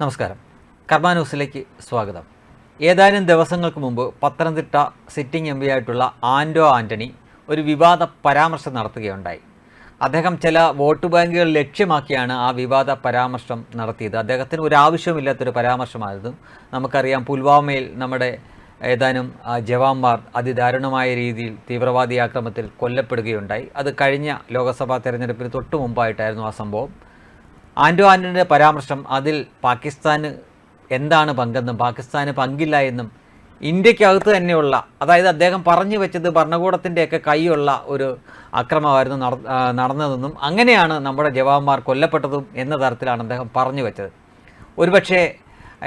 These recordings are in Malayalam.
നമസ്കാരം. കർമ്മ ന്യൂസിലേക്ക് സ്വാഗതം. ഏതാനും ദിവസങ്ങൾക്ക് മുമ്പ് പത്തനംതിട്ട സിറ്റിംഗ് എം ആയിട്ടുള്ള ആൻഡോ ആന്റണി ഒരു വിവാദ പരാമർശം നടത്തുകയുണ്ടായി. അദ്ദേഹം ചില വോട്ട് ബാങ്കുകൾ ലക്ഷ്യമാക്കിയാണ് ആ വിവാദ പരാമർശം നടത്തിയത്. അദ്ദേഹത്തിന് ഒരു ആവശ്യമില്ലാത്തൊരു പരാമർശമായിരുന്നു. നമുക്കറിയാം പുൽവാമയിൽ നമ്മുടെ ഏതാനും ജവാന്മാർ അതിദാരുണമായ രീതിയിൽ തീവ്രവാദി ആക്രമത്തിൽ കൊല്ലപ്പെടുകയുണ്ടായി. അത് കഴിഞ്ഞ ലോക്സഭാ തെരഞ്ഞെടുപ്പിന് തൊട്ടു മുമ്പായിട്ടായിരുന്നു ആ സംഭവം. ആൻഡോ ആന്റണിയുടെ പരാമർശം അതിൽ പാകിസ്ഥാന് എന്താണ് പങ്കെന്നും പാകിസ്ഥാന് പങ്കില്ല എന്നും ഇന്ത്യക്കകത്ത് തന്നെയുള്ള അതായത് അദ്ദേഹം പറഞ്ഞു വെച്ചത് ഭരണകൂടത്തിന്റെയൊക്കെ കൈയുള്ള ഒരു അക്രമമായിരുന്നു നട- നടന്നതെന്നും അങ്ങനെയാണ് നമ്മുടെ ജവാന്മാർ കൊല്ലപ്പെട്ടതും എന്ന തരത്തിലാണ് അദ്ദേഹം പറഞ്ഞു വെച്ചത്. ഒരുപക്ഷേ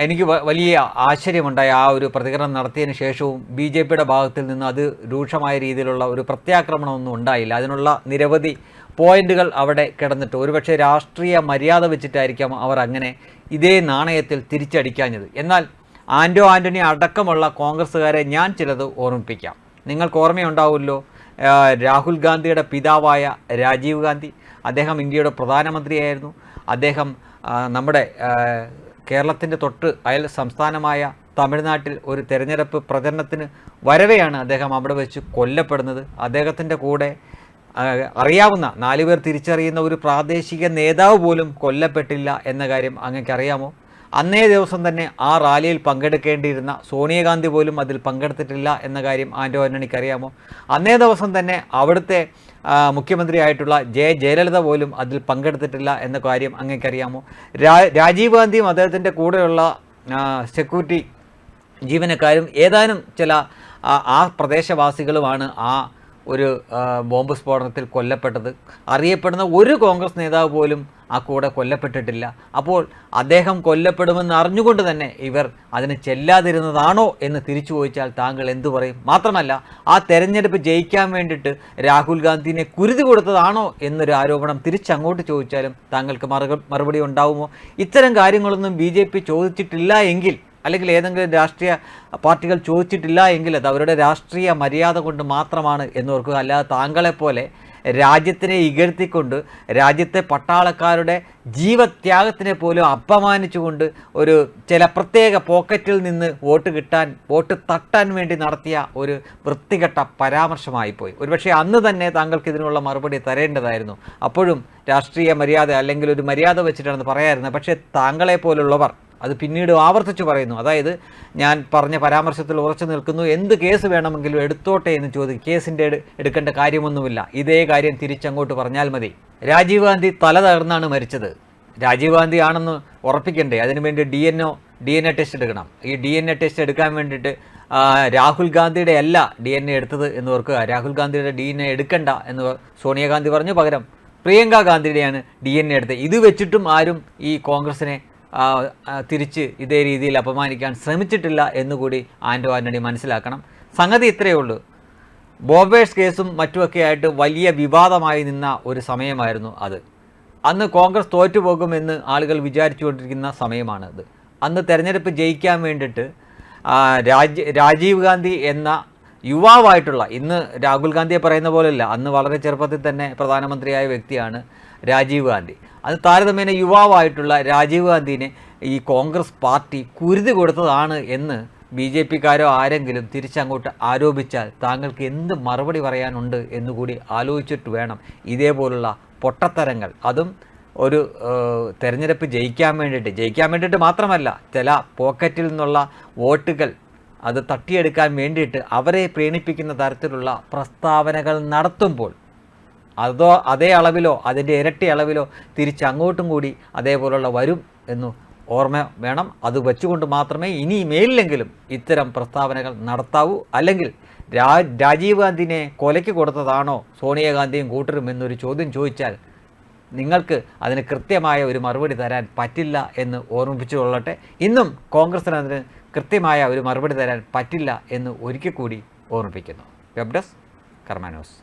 എനിക്ക് വലിയ ആശ്ചര്യമുണ്ടായ ആ ഒരു പ്രതികരണം നടത്തിയതിന് ശേഷവും ബി ജെ പിയുടെ ഭാഗത്തിൽ നിന്ന് അത് രൂക്ഷമായ രീതിയിലുള്ള ഒരു പ്രത്യാക്രമണമൊന്നും ഉണ്ടായില്ല. അതിനുള്ള നിരവധി പോയിന്റുകൾ അവിടെ കിടന്നിട്ട് ഒരുപക്ഷെ രാഷ്ട്രീയ മര്യാദ വെച്ചിട്ടായിരിക്കാം അവർ അങ്ങനെ ഇതേ നാണയത്തിൽ തിരിച്ചടിക്കാഞ്ഞത്. എന്നാൽ ആന്റോ ആന്റണി അടക്കമുള്ള കോൺഗ്രസ്സുകാരെ ഞാൻ ചിലത് ഓർമ്മിപ്പിക്കാം. നിങ്ങൾക്ക് ഓർമ്മയുണ്ടാവുമല്ലോ രാഹുൽ ഗാന്ധിയുടെ പിതാവായ രാജീവ് ഗാന്ധി. അദ്ദേഹം ഇന്ത്യയുടെ പ്രധാനമന്ത്രിയായിരുന്നു. അദ്ദേഹം നമ്മുടെ കേരളത്തിന്റെ തൊട്ട് അയൽ സംസ്ഥാനമായ തമിഴ്നാട്ടിൽ ഒരു തെരഞ്ഞെടുപ്പ് പ്രചരണത്തിന് വരവെയാണ് അദ്ദേഹം അവിടെ വെച്ച് കൊല്ലപ്പെടുന്നത്. അദ്ദേഹത്തിന്റെ കൂടെ അറിയാവുന്ന നാലുപേർ തിരിച്ചറിയുന്ന ഒരു പ്രാദേശിക നേതാവ് പോലും കൊല്ലപ്പെട്ടില്ല എന്ന കാര്യം അങ്ങക്ക് അറിയാമോ അന്നേ ദിവസം തന്നെ ആ റാലിയിൽ പങ്കെടുക്കേണ്ടിയിരുന്ന സോണിയാഗാന്ധി പോലും അതിൽ പങ്കെടുത്തിട്ടില്ല എന്ന കാര്യം ആന്റോ ആന്റണിക്ക് അറിയാമോ അന്നേ ദിവസം തന്നെ അവിടുത്തെ മുഖ്യമന്ത്രിയായിട്ടുള്ള ജെ ജയലളിത പോലും അതിൽ പങ്കെടുത്തിട്ടില്ല എന്ന കാര്യം അങ്ങേക്കറിയാമോ? രാജീവ് ഗാന്ധിയും അദ്ദേഹത്തിന്റെ കൂടെയുള്ള സെക്യൂരിറ്റി ജീവനക്കാരും ഏതാനും ചില ആ പ്രദേശവാസികളുമാണ് ആ ഒരു ബോംബ് സ്ഫോടനത്തിൽ കൊല്ലപ്പെട്ടത്. അറിയപ്പെടുന്ന ഒരു കോൺഗ്രസ് നേതാവ് പോലും ആ കൂടെ കൊല്ലപ്പെട്ടിട്ടില്ല. അപ്പോൾ അദ്ദേഹം കൊല്ലപ്പെടുമെന്ന് അറിഞ്ഞുകൊണ്ട് തന്നെ ഇവർ അതിന് ചെല്ലാതിരുന്നതാണോ എന്ന് തിരിച്ചു ചോദിച്ചാൽ താങ്കൾ എന്തു പറയും? മാത്രമല്ല ആ തെരഞ്ഞെടുപ്പ് ജയിക്കാൻ വേണ്ടിയിട്ട് രാഹുൽ ഗാന്ധിനെ കുരുതി കൊടുത്തതാണോ എന്നൊരു ആരോപണം തിരിച്ചങ്ങോട്ട് ചോദിച്ചാലും താങ്കൾക്ക് മറുപടി ഉണ്ടാവുമോ? ഇത്തരം കാര്യങ്ങളൊന്നും ബി ചോദിച്ചിട്ടില്ല എങ്കിൽ അല്ലെങ്കിൽ ഏതെങ്കിലും രാഷ്ട്രീയ പാർട്ടികൾ ചോദിച്ചിട്ടില്ല എങ്കിൽ അത് അവരുടെ രാഷ്ട്രീയ മര്യാദ കൊണ്ട് മാത്രമാണ് എന്നോർക്കുക അല്ലാതെ താങ്കളെപ്പോലെ രാജ്യത്തിനെ ഇകഴ്ത്തിക്കൊണ്ട് രാജ്യത്തെ പട്ടാളക്കാരുടെ ജീവത്യാഗത്തിനെ പോലും അപമാനിച്ചുകൊണ്ട് ഒരു ചില പ്രത്യേക പോക്കറ്റിൽ നിന്ന് വോട്ട് കിട്ടാൻ വോട്ട് തട്ടാൻ വേണ്ടി നടത്തിയ ഒരു വൃത്തികെട്ട പരാമർശമായിപ്പോയി. ഒരുപക്ഷെ അന്ന് തന്നെ താങ്കൾക്ക് ഇതിനുള്ള മറുപടി തരേണ്ടതായിരുന്നു. അപ്പോഴും രാഷ്ട്രീയ മര്യാദ അല്ലെങ്കിൽ ഒരു മര്യാദ വെച്ചിട്ടാണെന്ന് പറയാമായിരുന്നത് പക്ഷേ താങ്കളെ പോലുള്ളവർ അത് പിന്നീട് ആവർത്തിച്ച് പറയുന്നു. അതായത് ഞാൻ പറഞ്ഞ പരാമർശത്തിൽ ഉറച്ചു നിൽക്കുന്നു. എന്ത് കേസ് വേണമെങ്കിലും എടുത്തോട്ടെ എന്ന് ചോദിക്കും കേസിന്റെ എടു എടുക്കേണ്ട കാര്യമൊന്നുമില്ല. ഇതേ കാര്യം തിരിച്ചങ്ങോട്ട് പറഞ്ഞാൽ മതി. രാജീവ് ഗാന്ധി തല തകർന്നാണ് മരിച്ചത്. രാജീവ് ഗാന്ധി ആണെന്ന് ഉറപ്പിക്കണ്ടേ? അതിനുവേണ്ടി D N O D N A test എടുക്കണം. ഈ ഡി എൻ എ ടെസ്റ്റ് എടുക്കാൻ വേണ്ടിയിട്ട് രാഹുൽ ഗാന്ധിയുടെ അല്ല ഡി എൻ എ എടുത്തത് എന്ന് ഓർക്കുക. രാഹുൽ ഗാന്ധിയുടെ ഡി എൻ എ എടുക്കണ്ട എന്ന് സോണിയാഗാന്ധി പറഞ്ഞു പകരം. പ്രിയങ്ക ഗാന്ധിയുടെയാണ് ഡി എൻ എ എടുത്തത്. ഇത് വെച്ചിട്ടും ആരും ഈ കോൺഗ്രസിനെ തിരിച്ച് ഇതേ രീതിയിൽ അപമാനിക്കാൻ ശ്രമിച്ചിട്ടില്ല എന്നുകൂടി ആൻഡോ ആന്റണി മനസ്സിലാക്കണം. സംഗതി ഇത്രയേ ഉള്ളൂ. ബോബേഴ്സ് കേസും മറ്റുമൊക്കെ ആയിട്ട് വലിയ വിവാദമായി നിന്ന ഒരു സമയമായിരുന്നു അത്. അന്ന് കോൺഗ്രസ് തോറ്റുപോകുമെന്ന് ആളുകൾ വിചാരിച്ചുകൊണ്ടിരിക്കുന്ന സമയമാണത് അന്ന് തെരഞ്ഞെടുപ്പ് ജയിക്കാൻ വേണ്ടിയിട്ട് രാജ് രാജീവ് ഗാന്ധി എന്ന യുവാവായിട്ടുള്ള ഇന്ന് രാഹുൽ ഗാന്ധിയെ പറയുന്ന പോലെയല്ല അന്ന് വളരെ ചെറുപ്പത്തിൽ തന്നെ പ്രധാനമന്ത്രിയായ വ്യക്തിയാണ് രാജീവ് ഗാന്ധി. അത് താരതമ്യേന യുവാവായിട്ടുള്ള രാജീവ് ഗാന്ധിനെ ഈ കോൺഗ്രസ് പാർട്ടി കുരുതി കൊടുത്തതാണ് എന്ന് ബി ജെ പിക്കാരോ ആരെങ്കിലും തിരിച്ചങ്ങോട്ട് ആരോപിച്ചാൽ താങ്കൾക്ക് എന്ത് മറുപടി പറയാനുണ്ട് എന്നുകൂടി ആലോചിച്ചിട്ട് വേണം. ഇതേപോലുള്ള പൊട്ടത്തരങ്ങൾ. അതും ഒരു തെരഞ്ഞെടുപ്പ് ജയിക്കാൻ വേണ്ടിയിട്ട്. ജയിക്കാൻ വേണ്ടിയിട്ട് മാത്രമല്ല ചില പോക്കറ്റിൽ നിന്നുള്ള വോട്ടുകൾ അത് തട്ടിയെടുക്കാൻ വേണ്ടിയിട്ട് അവരെ പ്രേരിപ്പിക്കുന്ന തരത്തിലുള്ള പ്രസ്താവനകൾ നടത്തുമ്പോൾ അതോ അതേ അളവിലോ അതിന്റെ ഇരട്ടി അളവിലോ തിരിച്ചങ്ങോട്ടും കൂടി അതേപോലുള്ള വരും എന്ന് ഓർമ്മ വേണം. അത് വെച്ചുകൊണ്ട് മാത്രമേ ഇനി മേലിലെങ്കിലും ഇത്തരം പ്രസ്താവനകൾ നടത്താവൂ. അല്ലെങ്കിൽ രാജീവ് ഗാന്ധിനെ കൊലയ്ക്ക് കൊടുത്തതാണോ സോണിയാഗാന്ധിയും കൂട്ടരും എന്നൊരു ചോദ്യം ചോദിച്ചാൽ നിങ്ങൾക്ക് അതിന് കൃത്യമായ ഒരു മറുപടി തരാൻ പറ്റില്ല എന്ന് ഓർമ്മിപ്പിച്ചു കൊള്ളട്ടെ. ഇന്നും കോൺഗ്രസിന് അതിന് കൃത്യമായ ഒരു മറുപടി തരാൻ പറ്റില്ല എന്ന് ഒരിക്കൽ കൂടി ഓർമ്മിപ്പിക്കുന്നു. Web desk കർമാനോസ്